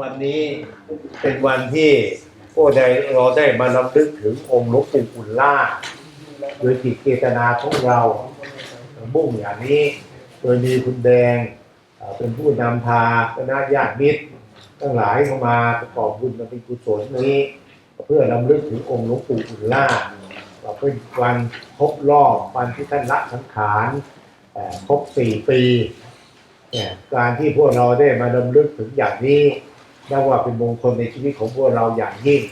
วันนี้เป็นวันที่พวกใดเราได้มาลำลึกถึงองค์หลวงปู่อุ่นล่าโดยจิตเจตนาของเรามุ่งอย่างนี้ โดยมีคุณแดงเป็นผู้นำพาคณะญาติมิตรทั้งหลายเข้ามาประกอบบุญมาเป็นกุศลนี้ เพื่อลำลึกถึงองค์หลวงปู่อุ่นล่าว่าเป็นวันครบรอบวันที่ท่านละสังขารครบสี่ปีเนี่ยการที่พวกเราได้มาดำลึกถึงอย่างนี้ นับว่าเป็นมงคลในชีวิตของพวกเราอย่างยิ่ง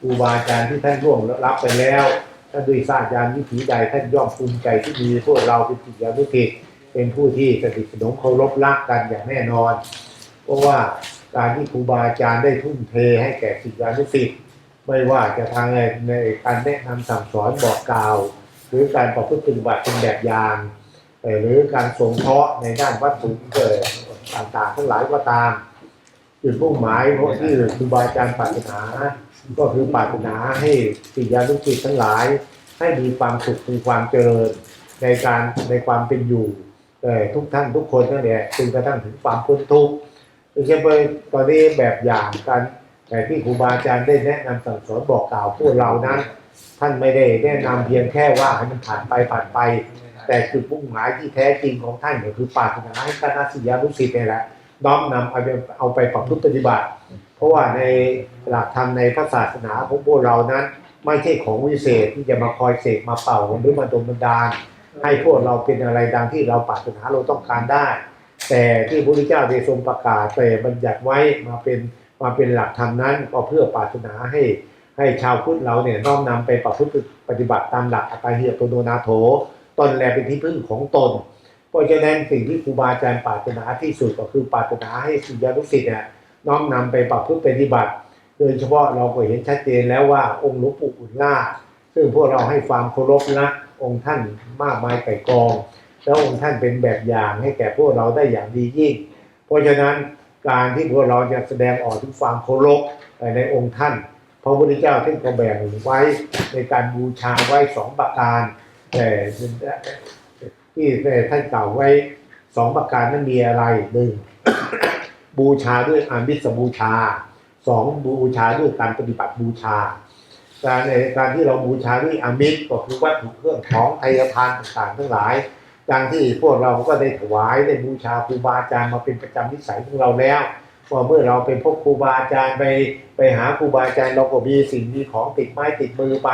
ครูบาอาจารย์ที่ท่านร่วงรับไปแล้วท่านด้วยสร้างยานวิถีใดท่านย่อมภูมิใจที่มีพวกเราเป็นจิตยานุกิจเป็นผู้ที่สนิทสนมเคารพรักกันอย่างแน่นอน เพราะว่าการที่ครูบาอาจารย์ได้ทุ่มเทให้แก่ศิษยานุศิษย์ไม่ว่าจะทางในการแนะนำสั่งสอนบอกกล่าว หรือการประพฤติปฏิบัติเป็นแบบอย่างหรือการสงเคราะห์ในด้านวัตถุเกิดต่างๆ ทั้งหลายก็ตาม จุดมุ่งหมายเพราะที่ครูบาอาจารย์ปรารถนา ก็คือปรารถนาให้ศิยานุศิษย์ทั้งหลาย ให้มีความสุขมีความเจริญในการในความเป็นอยู่เอ่ทุกท่านทุกคนนั่นแหละจนกระทั่งถึงความพ้นทุกข์โดยเฉพาะตอนนี้แบบอย่างการแต่ที่ครูบาอาจารย์ได้แนะนำสั่งสอนบอกกล่าวพวกเรานั้น ท่านไม่ได้แนะนำเพียงแค่ว่าให้มันผ่านไปผ่านไป แต่จุดมุ่งหมายที่แท้จริงของท่านก็คือปรารถนาให้คณะศิษยานุศิษย์นี่แหละ น้อมนำเอาไปเอาไปปรับปรุงปฏิบัติ เพราะว่าในหลักธรรมในพระศาสนาของพวกเรานั้น ไม่ใช่ของวิเศษที่จะมาคอยเสกมาเป่าหรือมาดลบันดาล ให้พวกเราเป็นอะไรดังที่เราปรารถนาเราต้องการได้ แต่ที่พระพุทธเจ้าได้ทรงประกาศแต่บัญญัติไว้มาเป็นมาเป็นหลักธรรมนั้นก็เพื่อปรารถนาให้ให้ชาวพุทธเราเนี่ยน้อมนำไปประพฤติปฏิบัติตามหลักอัตตาหิยตโนนาโถตนแลเป็นที่พึ่งของตน เพราะฉะนั้นสิ่งที่ครูบาอาจารย์ปรารถนาที่สุดก็คือปรารถนาให้ศิษยานุศิษย์เนี่ยน้อมนำไปประพฤติปฏิบัติ โดยเฉพาะเราก็เห็นชัดเจนแล้วว่าองค์หลวงปู่อุ่นล่า ซึ่งพวกเราให้ความเคารพนะองค์ท่านมากมายไก่กอง แล้วองค์ท่านเป็นแบบอย่างให้แก่พวกเราได้อย่างดียิ่ง เพราะฉะนั้นการที่พวกเราจะแสดงออกถึงความเคารพในองค์ท่านพระพุทธเจ้าท่านก็แบ่งไว้ในการบูชาไว้สองประการแต่ ที่ท่านกล่าวไว้สองประการนั้นมีอะไรหนึ่งบูชาด้วยอามิสบูชาสองบูชาด้วยการปฏิบัติบูชาการในการที่เราบูชาด้วยอามิสก็คือวัตถุเครื่องของไทยทานต่างๆ ทั้งหลายดังที่พวกเราก็ได้ถวายได้บูชาครูบาอาจารย์มาเป็นประจำนิสัยของเราแล้วว่าเมื่อเราไปพบครูบาอาจารย์ไปไปหาครูบาอาจารย์เราก็มีสิ่งมีของติดไม้ติดมือไป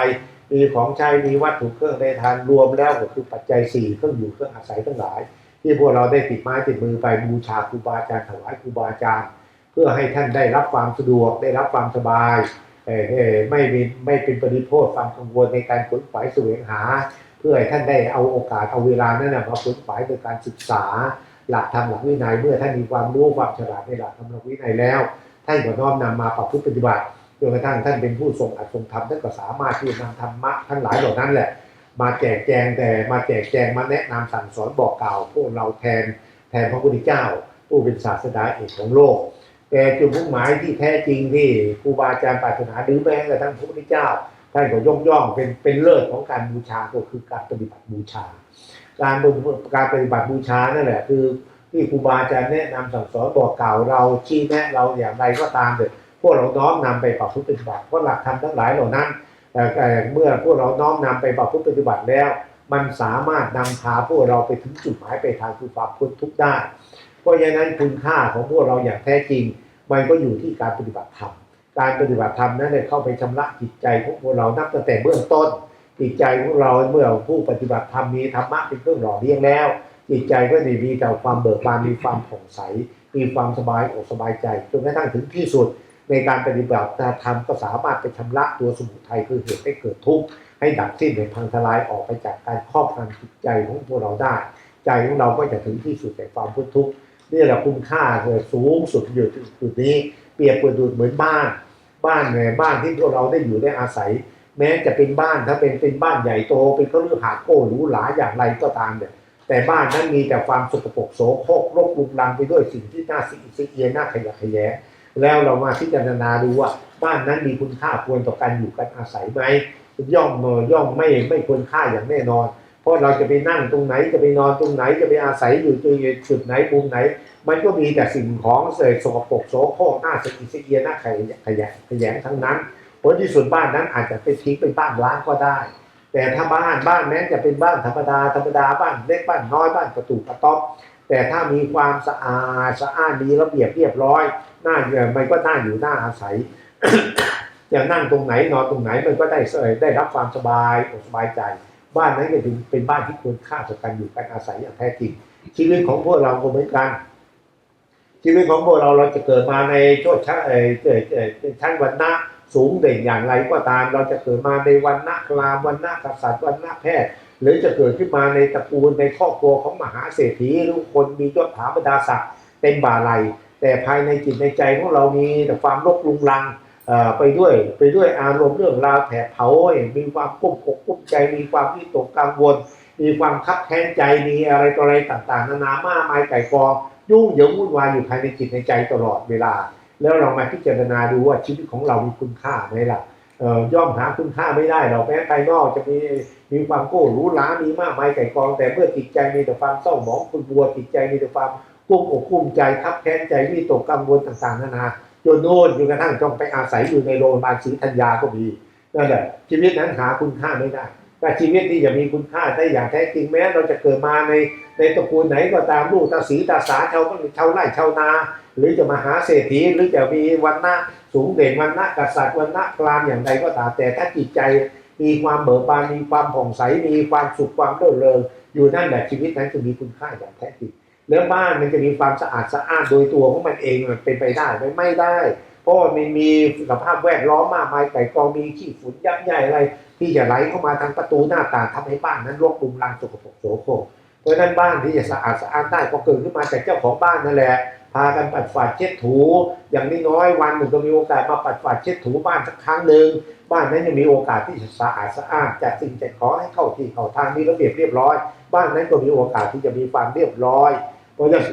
มีของใช้มีวัตถุเครื่องในทานรวมแล้วก็คือปัจจัยสี่เครื่องอยู่เครื่องอาศัยทั้งหลาย ที่พวกเราได้ติดไม้ติดมือไปบูชาครูบาอาจารย์ถวายครูบาอาจารย์ เพื่อให้ท่านได้รับความสะดวกได้รับความสบายเอ่อเอ่อไม่ไม่เป็นปริโภคความกังวลในการขนขวายแสวงหา เพื่อให้ท่านได้เอาโอกาสเอาเวลานั้นนะมาขนขวายโดยการศึกษา หลักธรรมหลักวินัยเมื่อท่านมีความรู้ความฉลาดในหลักธรรมหลักวินัยแล้วท่านก็น้อมนำมาประพฤติปฏิบัติ จนกระทั่งท่านเป็นผู้ทรงอัดทรงธรรมท่านก็สามารถที่จะนำธรรมะทั้งหลายเหล่านั้นแหละ มาแจกแจงแต่มาแจกแจงมาแนะนำสั่งสอนบอกกล่าว พวกเราแทนแทนพระพุทธเจ้า ผู้เป็นศาสดาเอกของโลก แต่จุดมุ่งหมายที่แท้จริงที่ครูบาอาจารย์ปรารถนาหรือแม้กระทั่งพระพุทธเจ้าท่านก็ยกย่องเป็นเป็นเลิศของการบูชาก็คือการปฏิบัติบูชา การการปฏิบัติบูชานั่นแหละคือที่ครูบาอาจารย์แนะนำสั่งสอนบอกกล่าวเราชี้แนะเราอย่างไรก็ตามเถอะ พวกเราน้อมนำไปปรับปฏิบัติเพราะหลักธรรมทั้งหลายเหล่านั้นเอ่อเมื่อพวกเราน้อมนำไปปรับปฏิบัติแล้ว มันสามารถนำพาพวกเราไปถึงจุดหมายไปทางคือความพ้นทุกข์ได้ เพราะฉะนั้นคุณค่าของพวกเราอย่างแท้จริง มันก็อยู่ที่การปฏิบัติธรรมการปฏิบัติธรรมนั้นเนี่ยเข้าไปชำระจิตใจของพวกเรานับตั้งแต่เบื้องต้นจิตใจของเราเมื่อผู้ปฏิบัติธรรมมีธรรมะเป็นเครื่องหล่อเลี้ยงแล้วจิตใจก็จะมีแต่ความเบิกบานมีความผ่องใส มีความสบายอกสบายใจจนกระทั่งถึงที่สุด ในการปฏิบัติธรรมก็สามารถไปชำระตัวสมุทัยคือเหตุให้เกิดทุกข์ให้ดับสิ้นในพังทลายออกไปจากการครอบงำจิตใจของพวกเราได้ ใจของเราก็จะถึงที่สุดแห่งความพ้นทุกข์นี่แหละคุณค่าเลยสูงสุดอยู่จุดนี้ เปรียบเปรยเหมือนบ้าน บ้านเนี่ยบ้านที่พวกเราได้อยู่ได้อาศัย แม้จะเป็นบ้านถ้าเป็นเป็นบ้านใหญ่โตเป็นก็เรื่องหาดโก้หรูหราอย่างไรก็ตามเนี่ยแต่บ้านนั้นมีแต่ความสกปรกโสโครกรกรุงรังไปด้วยสิ่งที่น่าสิสิเอียน่าขยะแขยง แล้วเรามาพิจารณาดูว่าบ้านนั้นมีคุณค่าควรต่อการอยู่กันอาศัยไหมย่อมย่อมไม่ไม่ควรค่าอย่างแน่นอน เพราะเราจะไปนั่งตรงไหนจะไปนอนตรงไหนจะไปอาศัยอยู่จุดไหนมุมไหน มันก็มีแต่สิ่งของเศษสกปรกโสโครกหน้าสกิสเอียหน้าขยะขยะขยงทั้งนั้นผลที่สุดบ้านนั้นอาจจะไปทิ้งเป็นบ้านร้างก็ได้ แต่ถ้าบ้านบ้านแม้จะเป็นบ้านธรรมดาธรรมดาบ้านเล็กบ้านน้อยบ้านกระตูกระต๊อบ แต่ถ้ามีความสะอาดสะอาดมีระเบียบเรียบร้อยน่าอยู่มันก็น่าอยู่น่าอาศัยจะนั่งตรงไหนนอนตรงไหนมันก็ได้เสยได้รับความสบายอกสบายใจ บ้านนั้นก็ถึงเป็นบ้านที่ควรค่าต่อการอยู่การอาศัยอย่างแท้จริง ชีวิตของพวกเราก็เหมือนกันชีวิตของพวกเราเราจะเกิดมาในโชดชั้นเอ่อเอ่อชั้นวันณะสูงเด่นอย่างไรก็ตาม เราจะเกิดมาในวันณะครามวันณะกษัตริย์วันณะแพทย์ หรือจะเกิดขึ้นมาในตระกูลในครอบครัวของมหาเศรษฐีหรือคนมียศถาบรรดาศักดิ์เต็มบ่าไหลแต่ภายในจิตในใจของเรามีแต่ความรกรุงรังไปด้วยไปด้วยอารมณ์เรื่องราวแผดเผามีความกุ้มอกกุ้มใจ มีความวิตกกังวล มีความคับแค้นใจมีอะไรต่ออะไรต่างๆ นานามากมายไก่กองยุ่งเหยิงวุ่นวายอยู่ภายในจิตในใจตลอดเวลา แล้วเรามาพิจารณาดูว่าชีวิตของเรามีคุณค่าไหมล่ะ ย่อมหาคุณค่าไม่ได้เราแม้ภายนอกจะมีมีความโก้รูหรามีมากมายไก่กอง แต่เมื่อจิตใจมีแต่ความเศร้าหมองคุณบัวจิตใจมีแต่ความกุ้มอกกุ้มใจคับแค้นใจวิตกกังวลต่างๆนานาจนโน่นจนกระทั่งต้องไปอาศัยอยู่ในโรงพยาบาลศรีธัญญาก็มีนั่นแหละชีวิตนั้นหาคุณค่าไม่ได้แต่ชีวิตที่จะมีคุณค่าได้อย่างแท้จริงแม้เราจะเกิดมาในในตระกูลไหนก็ตามลูกตาสีตาสาชาวชาวไร่ชาวนา หรือจะมาหาเศรษฐีหรือจะมีวันหน้า สูงเด่นวันหน้ากษัตริย์วันหน้ากลางอย่างใดก็ตามแต่ถ้าจิตใจมีความเบิกบานมีความผ่องใสมีความสุขความเรื่นเริงอยู่นั่นแหละชีวิตนั้นจะมีคุณค่าอย่างแท้จริงแล้วบ้านมันจะมีความสะอาดสะอานโดยตัวของมันเองมันเป็นไปได้ไหมไม่ได้ เพราะมันมีสภาพแวดล้อมมากมายไก่กองมีขี้ฝุ่นยักษ์ใหญ่อะไร ที่จะไหลเข้ามาทางประตูหน้าต่างทำให้บ้านนั้นรกรุงรังสกปรกโสโครกเพราะนั้นบ้านที่จะสะอาดสะอานได้ก็เกิดขึ้นมาจากเจ้าของบ้านนั่นแหละากันปัดฝาดเช็ดถู อย่างน้อยวันหนึ่งก็มีโอกาสมาปัดฝาดเช็ดถูบ้านสักครั้งหนึ่งบ้านนั้นจะมีโอกาสที่จะสะอาดสะอานจัดสิ่งจัดของให้เข้าที่เข้าทางมีระเบียบเรียบร้อย บ้านนั้นก็มีโอกาสที่จะมีความเรียบร้อยเพราะฉะนั้น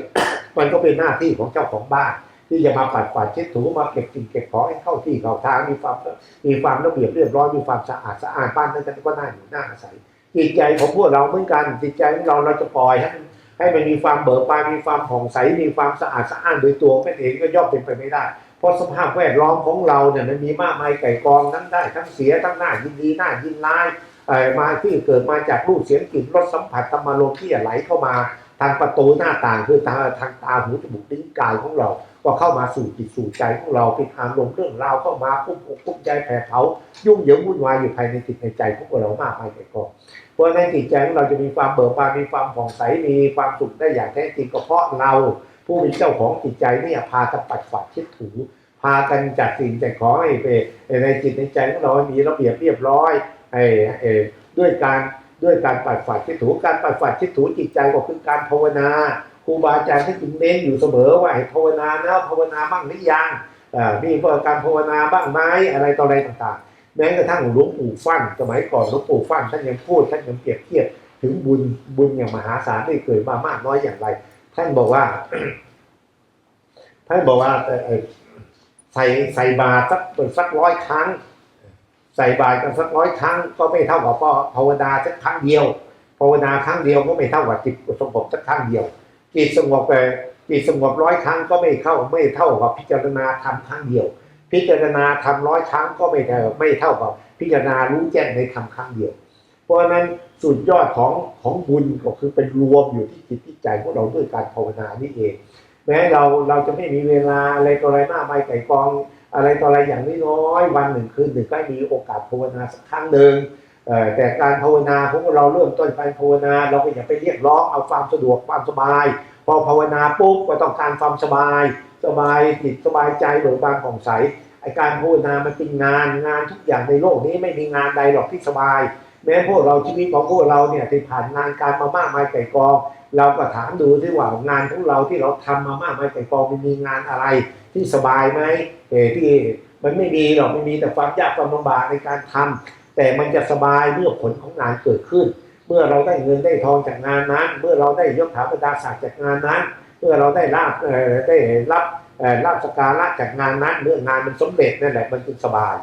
มันก็เป็นหน้าที่ของเจ้าของบ้าน ที่จะมาปัดฝาดเช็ดถูมาเก็บสิ่งเก็บของให้เข้าที่เข้าทางมีความมีความระเบียบเรียบร้อยมีความสะอาดสะอาดบ้านนั้นก็น่าอยู่น่าอาศัยจิตใจของพวกเราเหมือนกันจิตใจของเราเราจะปล่อยให้มัน ให้มันมีความเบิกบานมีความผ่องใสมีความสะอาดสะอ้านโดยตัวมันเองก็ย่อมเป็นไปไม่ได้ เพราะสภาพแวดล้อมของเราเนี่ยมันมีมากมายไก่กองทั้งได้ทั้งเสียทั้งหน้ายินดีหน้ายินร้ายเอ่อมาที่เกิดมาจากรูปเสียงกลิ่นรสสัมผัสธรรมารมที่ไหลเข้ามาทางประตูหน้าต่างคือทางทางตาหูจมูกลิ้นกายของเราก็เข้ามาสู่จิตสู่ใจของเราเป็นอารมณ์เรื่องราวเข้ามากุ้มอกกุ้มใจแผ่เผายุ่งเหยิงวุ่นวายอยู่ภายในจิตในใจของพวกเรามากมายไก่กอง เพราะในจิตใจของเราจะมีความเบิกบานมีความผ่องใสมีความสุขได้อย่างแท้จริงก็เพราะเรา ผู้เป็นเจ้าของจิตใจเนี่ยพากันปัดฝาดเช็ดถูพากันจัดสิ่งจัดของให้ไปในจิตในใจของเรามีระเบียบเรียบร้อยไอ้ไอ้ด้วยการด้วยการปัดฝาดเช็ดถูการปัดฝาดเช็ดถูจิตใจก็คือการภาวนาครูบาอาจารย์ที่ถึงเน้นอยู่เสมอว่าให้ภาวนานะภาวนาบ้างหรือยังมีการภาวนาบ้างไหมอะไรต่ออะไรต่างๆ แม้กระทั่งหลวงปู่ฟั่นสมัยก่อนหลวงปู่ฟั่นท่านยังพูดท่านยังเปรียบเทียบถึงบุญบุญอย่างมหาศาลได้เกิดมามากน้อยอย่างไร ท่านบอกว่า ท่านบอกว่าใส่ใส่บาตรสักสักร้อยครั้ง ใส่บาตรกันสักร้อยครั้ง ก็ไม่เท่ากับภาวนาสักครั้งเดียวภาวนาครั้งเดียวก็ไม่เท่ากับจิตสงบสักครั้งเดียวจิตสงบไปจิตสงบร้อยครั้งก็ไม่เข้าไม่เท่ากับพิจารณาทำครั้งเดียว พิจารณาทำร้อยครั้งก็ไม่เท่าไม่เท่ากับพิจารณารู้แจ้งในทำครั้งเดียว เพราะฉะนั้นสุดยอดของของบุญก็คือเป็นรวมอยู่ที่จิตที่ใจของเราด้วยการภาวนานี่เอง แม้เราเราจะไม่มีเวลาอะไรต่ออะไรมากมายไก่กอง อะไรต่ออะไรอย่างน้อยวันหนึ่งคืนหนึ่งก็มีโอกาสภาวนาสักครั้งหนึ่งแต่การภาวนาของเราเริ่มต้นการภาวนาเราก็อย่าไปเรียกร้องเอาความสะดวกความสบาย พอภาวนาปุ๊บก็ต้องการความสบาย สบายจิตสบายใจเบิกบานผ่องใสไอการภาวนามันเป็นงานงานทุกอย่างในโลกนี้ไม่มีงานใดหรอกที่สบาย แม้พวกเราชีวิตของพวกเราเนี่ยที่ผ่านงานการมามากมายไก่กอง เราก็ถามดูที่ว่างานของเราที่เราทำมามากมายไก่กองมันมีงานอะไรที่สบายไหมเออที่มันไม่มีหรอกมันมีแต่ความยากความลำบากในการทำแต่มันจะสบายเมื่อผลของงานเกิดขึ้น เมื่อเราได้เงินได้ทองจากงานนั้น เมื่อเราได้ยศถาบรรดาศักดิ์จากงานนั้น มื่อเราได้ลาบได้รับเอ่อลาบสการะจากงานนั้นเมื่องานมันสำเร็จนั่นแหละมันจึงสบาย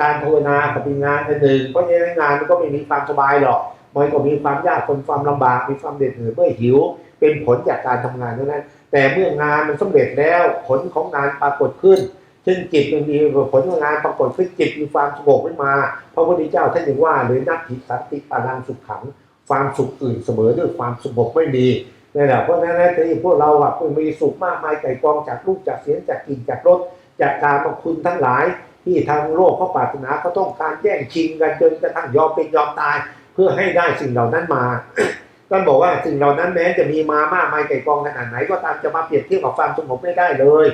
การภาวนากับเป็นงานอันหนึ่งเพราะฉะนั้นงานมันก็ไม่มีความสบายหรอกมันก็มีความยากคนความลำบากมีความเด็ดเหนื่อยเมื่อหิว เป็นผลจากการทำงานเท่านั้น แต่เมื่องานมันสำเร็จแล้วผลของงานปรากฏขึ้นซึ่งจิตมันมีผลของงานปรากฏขึ้นจิตมีความสงบขึ้นมาพระพุทธเจ้าท่านยังว่าเลยนัตถิสันติปานังสุขขัง ความสุขอื่นเสมอด้วยความสงบไม่มี นี่แหละเพราะฉะนั้นที่พวกเราอะมีสุขมากมายไก่กองจากลูกจากเสียงจากกลิ่นจากรสจากการมาคุณทั้งหลาย ที่ทางโลกเขาปรารถนาเขาต้องการแย่งชิงกันจนกระทั่งยอมเป็นยอมตาย เพื่อให้ได้สิ่งเหล่านั้นมาก็บอกว่าสิ่งเหล่านั้นแม้จะมีมามากมายไก่กองขนาดไหนก็ตามจะมาเปรียบเทียบกับความสงบไม่ได้เลย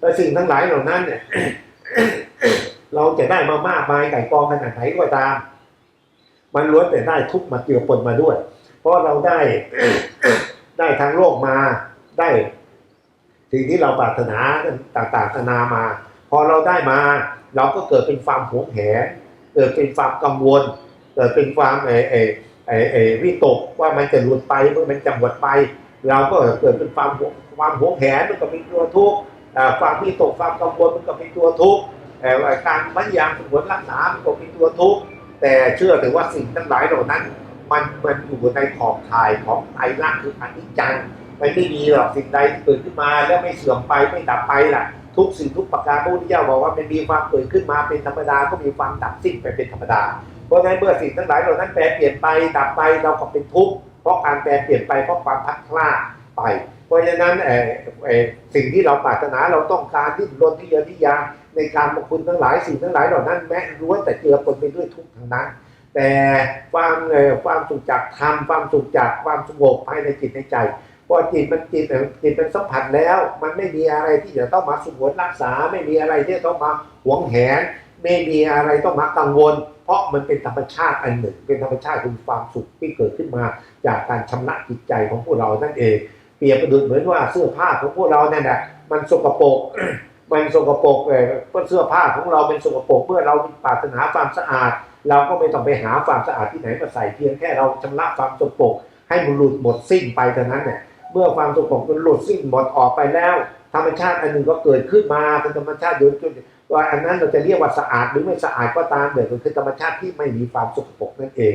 และสิ่งทั้งหลายเหล่านั้นเนี่ยเราจะได้มามากมายไก่กองขนาดไหนก็ตาม มันล้วนแต่ได้ทุกมาเกี่ยวปนมาด้วย ราะเราได้ได้ทางโลกมาได้สิ่งที่เราปรารถนาต่างๆนานามา พอเราได้มา เราก็เกิดเป็นความหวงแหนเกิดเป็นความกังวล เกิดเป็นความเอเอเอเอวิตกว่ามันจะหลุดไปเมื่อมันจะหมดไป เราก็เกิดเป็นความความหวงแหนมันก็เป็นตัวทุกข์ความวิตกความกังวลมันก็เป็นตัวทุกข์การพยายามสงวนรักษามันก็เป็นตัวทุกข์แต่เชื่อถือว่าสิ่งทั้งหลายเหล่านั้น มันมันอยู่ในขอบข่ายของไตรลักษณ์คืออนิจจังมันไม่มีหรอกสิ่งใดเกิดขึ้นมาแล้วไม่เสื่อมไปไม่ดับไปล่ะ ทุกสิ่งทุกประการพระพุทธเจ้าบอกว่ามันมีความเกิดขึ้นมาเป็นธรรมดาก็มีความดับสิ้นไปเป็นธรรมดา เพราะฉะนั้นเมื่อสิ่งทั้งหลายเหล่านั้นแปรเปลี่ยนไปดับไปเราก็เป็นทุกข์เพราะการแปรเปลี่ยนไปเพราะความพัดพลาดไป เพราะฉะนั้นเออเออสิ่งที่เราปรารถนาเราต้องการที่รนที่เยอะที่ยาในการมาคุณทั้งหลายสิ่งทั้งหลายเหล่านั้นแม้ล้วนแต่เจือปนไปด้วยทุกข์ทั้งนั้น แต่ความเอ่อความสุขจากธรรมความสุขจากความสงบภายในจิตในใจพอจิตมันจิตเอ่อจิตมันสัมผัสแล้ว มันไม่มีอะไรที่จะต้องมาสงวนรักษา ไม่มีอะไรที่จะต้องมาหวงแหน ไม่มีอะไรต้องมากังวล เพราะมันเป็นธรรมชาติอันหนึ่ง เป็นธรรมชาติคือความสุขที่เกิดขึ้นมา จากการชำระจิตใจของพวกเรานั่นเอง เปรียบประดุจเหมือนว่าเสื้อผ้าของพวกเราเนี่ยนะมันสกปรกมันสกปรกเออเสื้อผ้าของเราเป็นสกปรกเมื่อเราปรารถนาความสะอาด เราก็ไม่ต้องไปหาความสะอาดที่ไหนมาใส่เพียงแค่เราชำระความสกปรกให้มันหลุดหมดสิ้นไปเท่านั้นเนี่ยเมื่อความสกปรกมันหลุดสิ้นหมดออกไปแล้ว ธรรมชาติอันหนึ่งก็เกิดขึ้นมาเป็นธรรมชาติโดยจุดว่าอันนั้นเราจะเรียกว่าสะอาดหรือไม่สะอาดก็ตามเดี๋ยวมันคือธรรมชาติที่ไม่มีความสกปรกนั่นเอง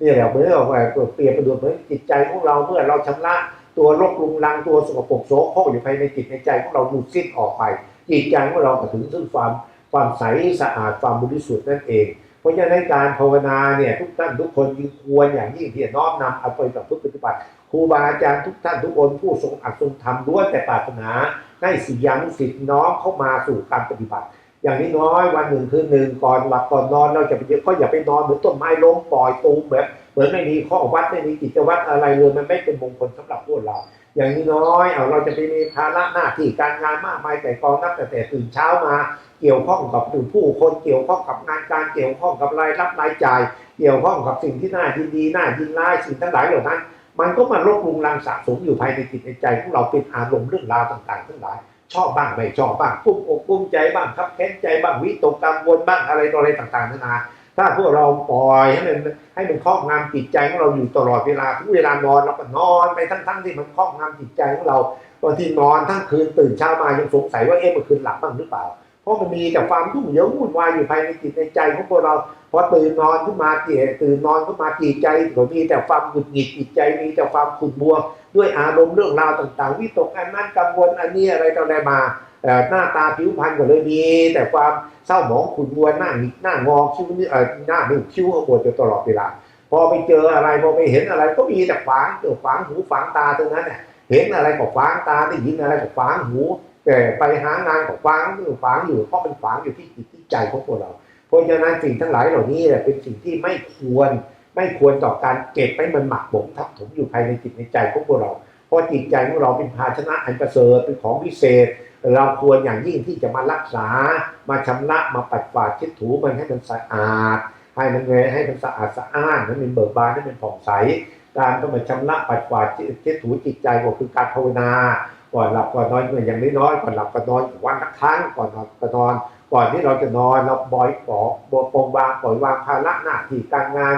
นี่แหละเหมือนกับว่าเปรียบประดุจเหมือนจิตใจของเราเมื่อเราชำระตัวรกลุงลังตัวสกปรกโสโครกอยู่ภายในจิตในใจของเราหลุดสิ้นออกไปจิตใจของเราถึงซึ่งความความใสสะอาดความบริสุทธิ์นั่นเอง เพราะฉะนั้นการภาวนาเนี่ยทุกท่านทุกคนยิ่งควรอย่างยิ่งที่จะน้อมนำเอาไปกับพุทธปฏิบัติครูบาอาจารย์ทุกท่านทุกคนผู้ทรงอัดทรงธรรมล้วนแต่ปรารถนาให้สิยังสิทธิน้อมเข้ามาสู่การปฏิบัติ อย่างนี้น้อยวันหนึ่งคืนหนึ่งก่อนหลับก่อนนอนเราจะไปก็อย่าไปนอนเหมือนต้นไม้ล้มปล่อยตูมแบบเหมือนไม่มีข้อวัดไม่มีกิจวัตรอะไรเลยมันไม่เป็นมงคลสำหรับพวกเรา อย่างนี้น้อยเอาเราจะไปมีภาระหน้าที่การงานมากมายแต่กองนับแต่แต่ตื่นเช้ามา เกี่ยวข้องกับผู้คนเกี่ยวข้องกับงานการเกี่ยวข้องกับรายรับรายจ่าย เกี่ยวข้องกับสิ่งที่น่ายินดีน่ายินร้ายสิ่งทั้งหลายเหล่านั้น มันก็มาลบลุงลังสะสมอยู่ภายในจิตในใจของเราเป็นอารมณ์เรื่องราวต่างๆทั้งหลาย ชอบบ้างไม่ชอบบ้างกุ้มอกกุ้มใจบ้างครับแค้นใจบ้างวิตกกังวลบ้างอะไรต่ออะไรต่างๆนานา ถ้าพวกเราปล่อยให้มันให้มันครอบงำจิตใจของเราอยู่ตลอดเวลาทุกเวลานอนเราก็นอนไปทั้งๆที่มันครอบงำจิตใจของเราบางทีนอนทั้งคืนตื่นเช้ามายังสงสัยว่าเอ๊ะเมื่อคืนหลับบ้างหรือเปล่า เพราะมันมีแต่ความยุ่งเหยิงวุ่นวายอยู่ภายในจิตในใจของพวกเราพอตื่นนอนขึ้นมาจิตตื่นนอนขึ้นมาจิตใจก็มีแต่ความหงุดหงิดจิตใจมีแต่ความขุ่นมัว ด้วยอารมณ์เรื่องราวต่างๆ วิตกอันนั้นกังวลอันนี้อะไรต่ออะไรมา หน้าตาผิวพรรณก็เลยมีแต่ความเศร้าหมองขุ่นมัวหน้าหงิกหน้างอคิ้วนี่เอ่อหน้าหนึ่งคิ้วขมวดอยู่ตลอดเวลาพอไปเจออะไรพอไปเห็นอะไรก็มีแต่ฝางเออฝางหูฝางตาเท่านั้นเนี่ยเห็นอะไรก็ฝางตาได้ยินอะไรก็ฝางหู แต่ไปหางานก็ฝางอยู่ฝางอยู่เพราะมันฝางอยู่ที่จิตที่ใจของพวกเรา เพราะฉะนั้นสิ่งทั้งหลายเหล่านี้เป็นสิ่งที่ไม่ควรไม่ควรต่อการเก็บให้มันหมักหมมทับถมอยู่ภายในจิตในใจของพวกเรา เพราะจิตใจของเราเป็นภาชนะอันประเสริฐเป็นของพิเศษ เราควรอย่างยิ่งที่จะมารักษา มาชำระมาปัดกวาดชิดถูมันให้มันสะอาด ให้มันไงให้มันสะอาดสะอ้านให้มันเบิกบานให้มันผ่องใส การต้องมาชำระปัดกวาดชิดถูจิตใจก็คือการภาวนาก่อนหลับก่อนนอนอย่างน้อยๆก่อนหลับก่อนนอนวันละครั้งก่อนหลับก่อนนอน ก่อนที่เราจะนอนเราบอยปอกปองวางปล่อยวางภาระหน้าที่การงาน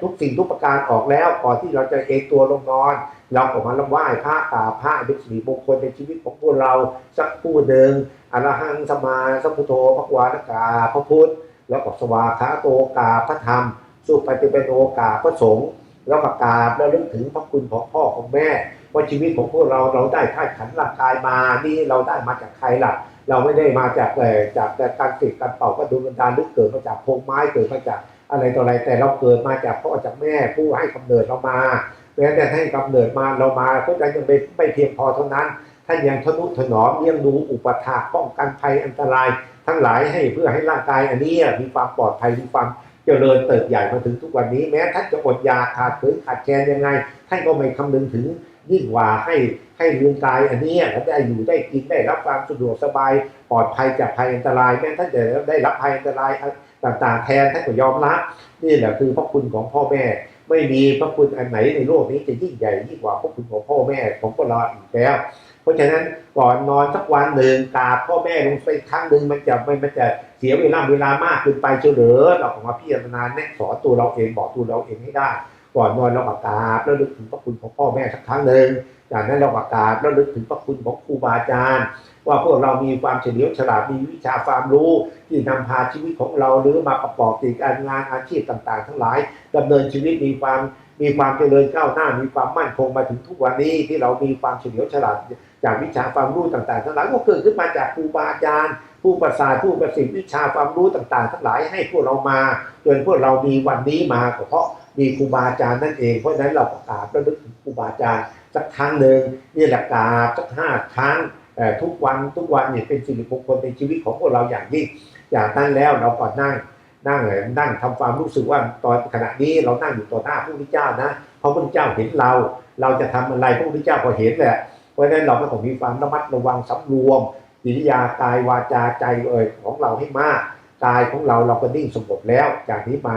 ทุกสิ่งทุกประการออกแล้วก่อนที่เราจะเอนตัวลงนอน เราก็มาละไหว้พระกราบพระเป็นสิริมงคลในชีวิตของพวกเราสักผู้หนึ่งอรหังสมาสัมพุทโธพระวานกาพระพุทธ แล้วก็สวาขาโตกาพระธรรม สุปฏิเป็นโอกาพระสงฆ์แล้วก็กาบแล้วลึกถึงพระคุณของพ่อของแม่ ว่าชีวิตของพวกเราเราได้ท่าตุขันธ์ร่างกายมานี่เราได้มาจากใครล่ะ เราไม่ได้มาจากเอ่อจากการติดการเป่าก็ดูบันดาลหรือเกิดมาจากพงไม้เกิดมาจากอะไรต่ออะไรแต่เราเกิดมาจากพ่อจากแม่ผู้ให้กำเนิดเรามาเพราะฉะนั้แต่ให้กำเนิดมาเรามาก็ยังไม่ไม่เพียงพอเท่านั้นท่านยังทนุถนอมเลี้ยงดูอุปถากป้องกันภัยอันตราย ทั้งหลายให้เพื่อให้ร่างกายอันนี้มีความปลอดภัยมีความเจริญเติบใหญ่มาถึงทุกวันนี้ แม้ท่านจะอดยาขาดเขินขาดแคลนยังไงท่านก็ไม่คำนึงถึง ยิ่งกว่าให้ให้ร่างกายอันนี้ได้อยู่ได้กินได้รับความสะดวกสบายปลอดภัยจากภัยอันตรายแม้ท่านจะได้รับภัยอันตรายต่างๆ แทนท่านก็ยอมรับนี่แหละคือพระคุณของพ่อแม่ ไม่มีพระคุณอันไหนในโลกนี้จะยิ่งใหญ่ยิ่งกว่าพระคุณของพ่อแม่ของพวกเราอีกแล้ว เพราะฉะนั้นก่อนนอนสักวันหนึ่งกราบพ่อแม่ลงไปครั้งหนึ่งมันจะไม่มันจะเสียเวลาเวลามากเกินไปเฉลือเราออกมาพิจารณาแนะสอนตัวเราเองบอกตัวเราเองให้ได้ ก่อนนอนเราก็กราบแล้วลึกถึงพระคุณของพ่อแม่สักครั้งหนึ่งจากนั้นเราก็กราบแล้วลึกถึงพระคุณของครูบาอาจารย์ ว่าพวกเรามีความเฉลียวฉลาดมีวิชาความรู้ที่นำพาชีวิตของเราหรือมาประกอบกิจการงานอาชีพต่างๆ ทั้งหลายดำเนินชีวิตมีความมีความเจริญก้าวหน้ามีความมั่นคงมาถึงทุกวันนี้ที่เรามีความเฉลียวฉลาดจากวิชาความรู้ต่างๆ ทั้งหลายก็เกิดขึ้นมาจากครูบาอาจารย์ผู้ประสาทผู้ประสิทธิ์วิชาความรู้ต่างๆ ทั้งหลายให้พวกเรามาจนพวกเรามีวันนี้มาก็เพราะ มีครูบาอาจารย์นั่นเองเพราะฉะนั้นเราประกาศระลึกถึงครูบาอาจารย์สักครั้งหนึ่งนี่แหละกราบสักห้าครั้งทุกวันทุกวันเนี่ยเป็นสิริมงคลในชีวิตของพวกเราอย่างยิ่งอย่างนั้นแล้วเราก็นั่งนั่งนั่งทำความรู้สึกว่าตอนขณะนี้เรานั่งอยู่ต่อหน้าพระพุทธเจ้านะพระพุทธเจ้าเห็นเรา เราจะทำอะไรพระพุทธเจ้าก็เห็นแหละเพราะฉะนั้นเราก็ต้องมีความระมัดระวังสำรวมกิริยากายวาจาใจเอ่ยของเราให้มาก กายของเราเราก็นิ่งสงบแล้ว จากนี้ไป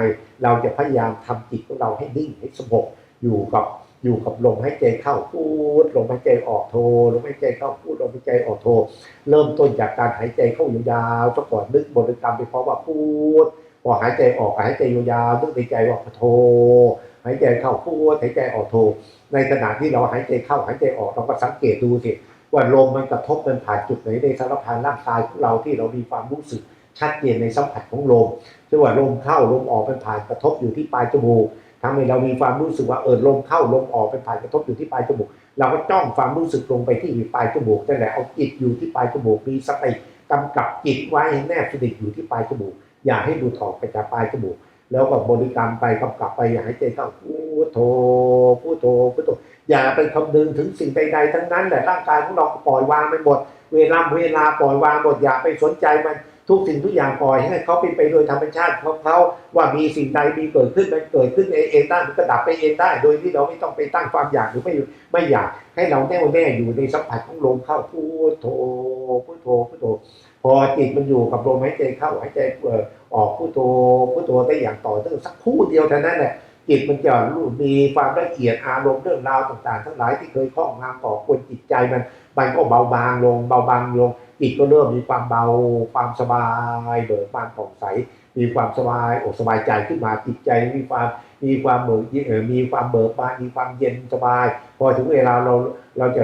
เราจะพยายามทำจิตของเราให้นิ่งให้สงบอยู่กับอยู่กับลมหายใจเข้าพูดลมหายใจออกโทลมหายใจเข้าพูดลมหายใจออกโท เริ่มต้นจากการหายใจเข้ายาวๆซะก่อนนึกบริกรรมไปพร้อมว่าพูดพอหายใจออกหายใจยาวๆนึกในใจว่าโทหายใจเข้าพูดหายใจออกโท ในขณะที่เราหายใจเข้าหายใจออกเราก็สังเกตดูสิว่าลมมันกระทบมันผ่านจุดไหนในสารพานร่างกายของเราที่เรามีความรู้สึก ชัดเจนในสัมผัสของลมเช่นว่าลมเข้าลมออกมันผ่านกระทบอยู่ที่ปลายจมูกทำให้เรามีความรู้สึกว่าเออลมเข้าลมออกเป็นผ่านกระทบอยู่ที่ปลายจมูกเราก็จ้องความรู้สึกลงไปที่ปลายจมูกนั่นแหละเอาจิตอยู่ที่ปลายจมูกมีสติกำกับจิตไว้แนบสนิทอยู่ที่ปลายจมูกอย่าให้ดูดอกไปจากปลายจมูกแล้วก็บริกรรมไปกำกับไปอย่าให้ใจเข้าพุทโธพุทโธพุทโธอย่าไปคำนึงถึงสิ่งใดๆทั้งนั้นแหละร่างกายของเราปล่อยวางไปหมด เวลาเวลาปล่อยวางหมดอย่าไปสนใจมัน ทุกสิ่งทุกอย่างปล่อยให้เขาเป็นไปโดยธรรมชาติของเขาว่ามีสิ่งใดมีเกิดขึ้นมันเกิดขึ้นเองได้มันก็ดับไปเองได้ โดยที่เราไม่ต้องไปตั้งความอยากหรือไม่ไม่อยาก ให้เราแน่วแน่อยู่ในสัมผัสของลมเข้าพุทโธพุทโธพุทโธพอจิตมันอยู่กับลมหายใจเข้าหายใจออกพุทโธพุทโธได้อย่างต่อเนื่องสักคู่เดียวเท่านั้นแหละจิตมันจะรู้มีความละเอียดอารมณ์เรื่องราวต่างๆ ทั้งหลายที่เคยครอบงำก่อกวนจิตใจมันมันก็เบาบางลงเบาบางลง จิตก็เริ่มมีความเบา ความสบายเบิกบานผ่องใส มีความสบายอกสบายใจขึ้นมาจิตใจมีความมีความเบิกมีความเบิกบานมีความเย็นสบาย พอถึงเวลาเราเราจะ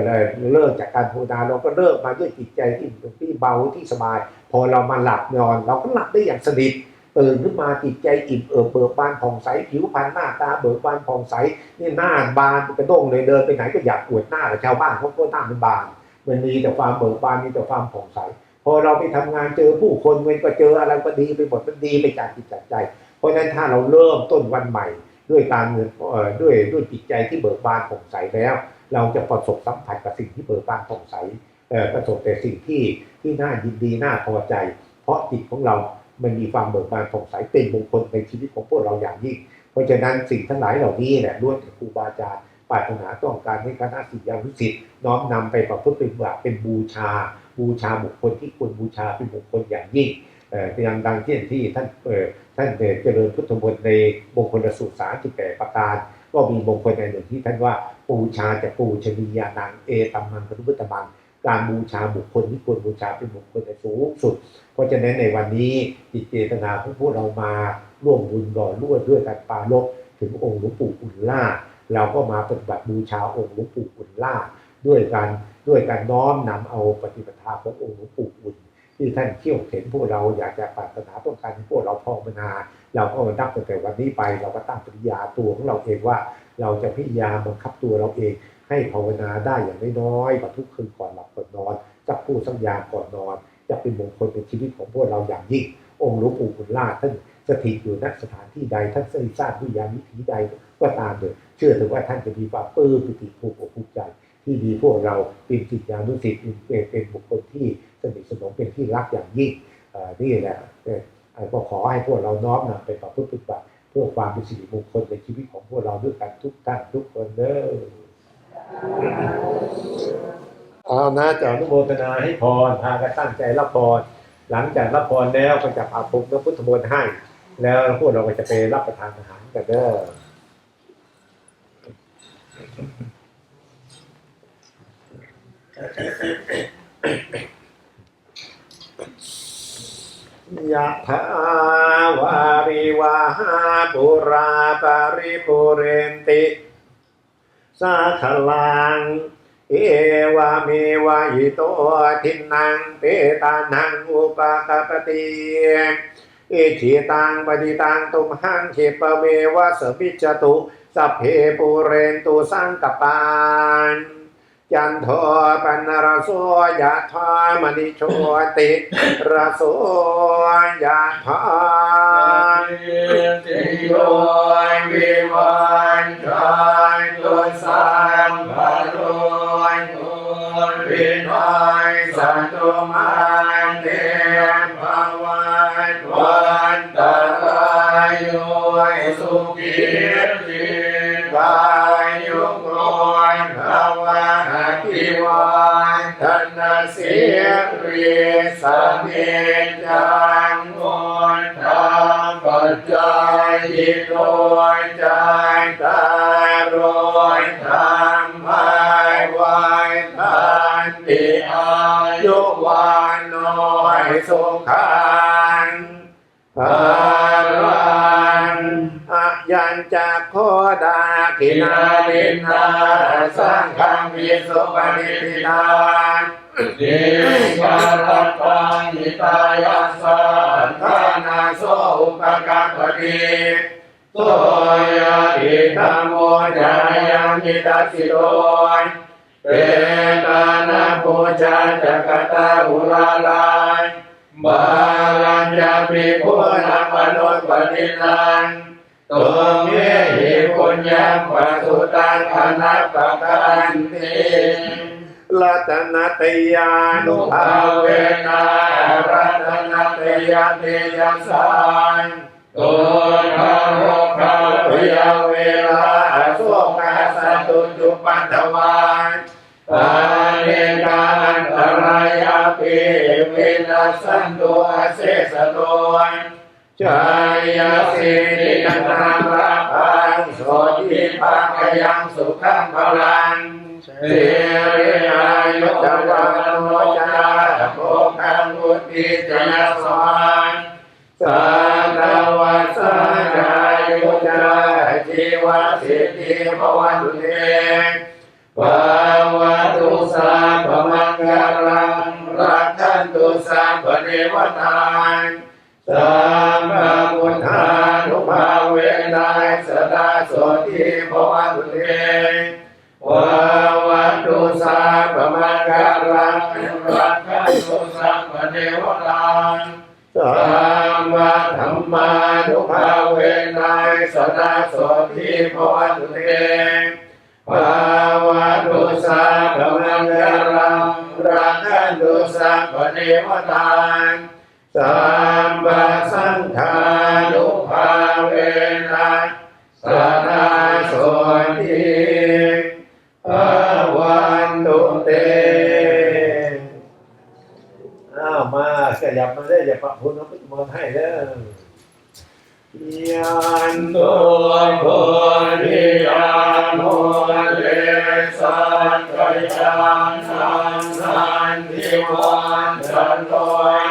เลิกจากการภาวนาเราก็เลิกมาด้วยจิตใจที่ที่เบาที่สบาย พอเรามาหลับนอน เราก็หลับได้อย่างสนิทตื่นขึ้นมาจิตใจอิ่มเอิบเบิกบานผ่องใสผิวพรรณหน้าตาเบิกบานผ่องใสนี่หน้าบานกระด้งเลยเดินไปไหนก็อยากอวดหน้าชาวบ้านเขาก็หน้ามันบาน มันมีแต่ความเบิกบานมีแต่ความผ่องใสพอเราไปทำงานเจอผู้คนมันก็เจออะไรก็ดีไปหมดมันดีไปจากจิตจากใจ เพราะฉะนั้นถ้าเราเริ่มต้นวันใหม่ ด้วยการเด้วยด้วยจิตใจที่เบิกบานผ่องใสแล้ว เราจะประสบสัมผัสกับสิ่งที่เบิกบานผ่องใสประสบแต่สิ่งที่ที่น่ายินดีน่าพอใจ เพราะจิตของเรา มันมีความเบิกบานผ่องใสเป็นมงคลในชีวิตของพวกเราอย่างยิ่ง เพราะฉะนั้นสิ่งทั้งหลายเหล่านี้เนี่ยล้วนแต่ครูบาอาจารย์ ปรารถนาต้องการให้คณะศิษยานุศิษย์น้อมนำไปประพฤติปฏิบัติเป็นบูชา บูชาบุคคลที่ควรบูชาเป็นมงคคลอย่างยิ่งเอ่อย่างดังที่ที่ท่านเอ่อท่านเจริญพุทธมนต์ในมงคลสูตรสามสิบแปดประการ ก็มีมงคลในหนึ่งที่ท่านว่าบูชาจะปูชนียานังเอตัมมังพุตตมังการบูชาบุคคลที่ควรบูชาเป็นมงคคลในสูงสุด เพราะฉะนั้นในวันนี้จิตเจตนาของพวกเรามาร่วมบุญก่อร่วมด้วยกันปาลบถึงองค์หลวงปู่อุ่นล่า เราก็มาปฏิบัติบูชาองค์หลวงปู่อุ่นล่าด้วยการด้วยการน้อมนำเอาปฏิปทาขององค์หลวงปู่อุ่น ที่ท่านเขี่ยวเข็นพวกเราอยากจะปรารถนาต้องการให้พวกเราภาวนา เราก็นับตั้งแต่วันนี้ไป เราก็ตั้งปฏิญาตัวของเราเองว่า เราจะพยายามบังคับตัวเราเอง ให้ภาวนาได้อย่างน้อยๆกว่าทุกคืนก่อนหลับก่อนนอนจะพูดสัญญาก่อนนอน จะเป็นมงคลในชีวิตของพวกเราอย่างยิ่งองค์หลวงปู่บุญลาท่าน สถิตอยู่ณสถานที่ใดท่านสร้างวิญญาณวิถีใดก็ตามเถอะเชื่อถือว่าท่านจะมีความปลื้มปิติภูมิอกภูมิใจ ที่มีพวกเราเป็นจิตญานุสิทธิเป็นเป็นบุคคลที่สนิทสนมเป็นที่รักอย่างยิ่งนี่แหละก็ขอให้พวกเราน้อมนำไปประพฤติปฏิบัติเพื่อความเป็นสิริมงคลในชีวิตของพวกเราด้วยกันทุกท่านทุกคนเด้อเอานะจะอนุโมทนาให้พรพากันตั้งใจรับพรหลังจากรับพรแล้วก็จะอาภพพระพุทธมนต์ให้ แล้วพวกเราก็จะไปรับประทานอาหารกันเด้อยะถาวาริวาหาปุราปาริปุเรนติสาขลัง เอวาเมวะอิโตทินังเปตานังอุปกปป ติอิชิตังปฏิตังตุมหังเขปเมวะสมิจตุสัพเพปุเรนตุสังกปานจันโทปันรโสยะธามณิโชติรโสยะธาติโยวิวันชายตุสัมภโรยวินัยสันตุมันเตภวัน วันตรายโยสุขีจิกายยุโกยภาวะทิวันธนเสียรีสมิจังมนทางปัจจัยยิโรยใจตารอยทำให้วายทันติอายุวันน้อยสุ อายัญจะโคดาคินาลินนาสังฆังวิสุปนิพิทานดิการตังหิตายัสสันทานาโสอุปกัปปติโสยะอิธรรมโมจายังหิตัสสิโตยเปตานาปูชาจักตาหุลาลายบาลัญญาภิกขุนาปโนปนิลัง ตัวเมหิปุญญาปัสุตังอนัปปะกันติรัตนตยานุภาภาเวเวนะนะรัตนเตยเตยสานตุนารคาพยาเวลาโสกาสตุจุปันตวานตาเนกาอันตรายาปิเวนัสสันตุอาเสสโตน ชายสินิกันตาราพังโสติภาคยังสุขังพลังเสรีอายุจวันโนจาโภคังวุติจยสวันสาธวัสสาจายุจาชีวสิทธิภวันตุเตภาวะตุสาพมังกรังรักขันตุสาพเนวทาน สัมมาพุทธานุภาเวนัยสดาโสติภวันตุเตวาวะตุสาปมังการังรักขันตุสัมปเนวตังสัมมาธรรมานุภาเวนัยสดาโสทิภวันตุเตภาวะตุสาปมังการังรักขันตุสัมปเนวตัง สัมมาสังฆานุภาเวนัยสดาโสทิอาวันตุเตอ้าวมาขยับมาได้อย่าปะพุทธพุทธมนต์ให้เด้อยันตัวโพธิยานโมเลสันกยังสันสันทิวันสันโตเ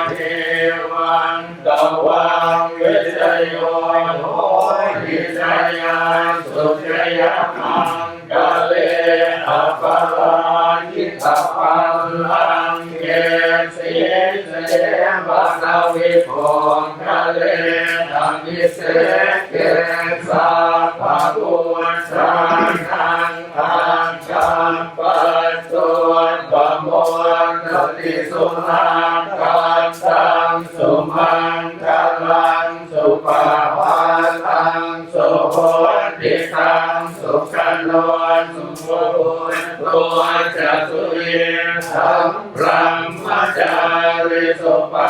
ยมังกะเลอัปะราชิตาปัลลังเกสีเสวิภคทะเลธรรมิเสเกสาภาพุทธังทังทังกัมปัสสวนปะโมนติสุนังกัมตังสุมังลังสุปา สัมพรัมจาริสุปา